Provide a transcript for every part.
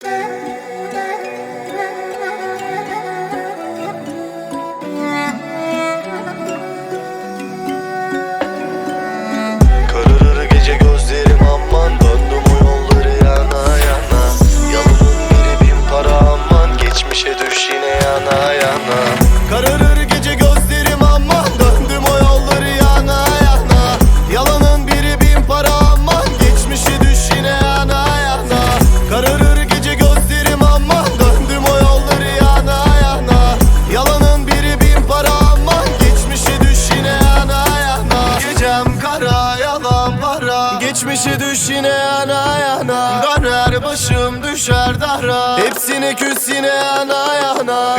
Kararır para Geçmişe düş yine yana yana. Döner başım düşer dara Hepsine küs yine yana yana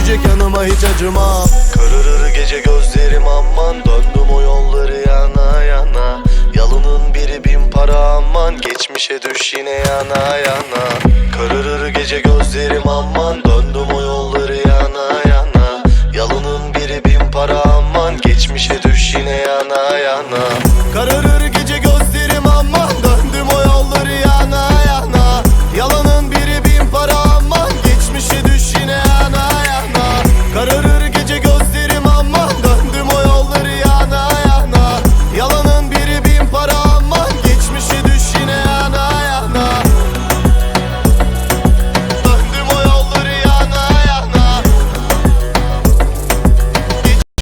Düşecek yanıma hiç acımam Kararır gece gözlerim aman. Döndüm o yolları yana yana. Yalının biri bin para aman. Geçmişe düş yine yana yana. Kararır gece gözlerim aman. Döndüm o yolları yana yana. Yalının biri bin para aman. Geçmişe düş yine yana yana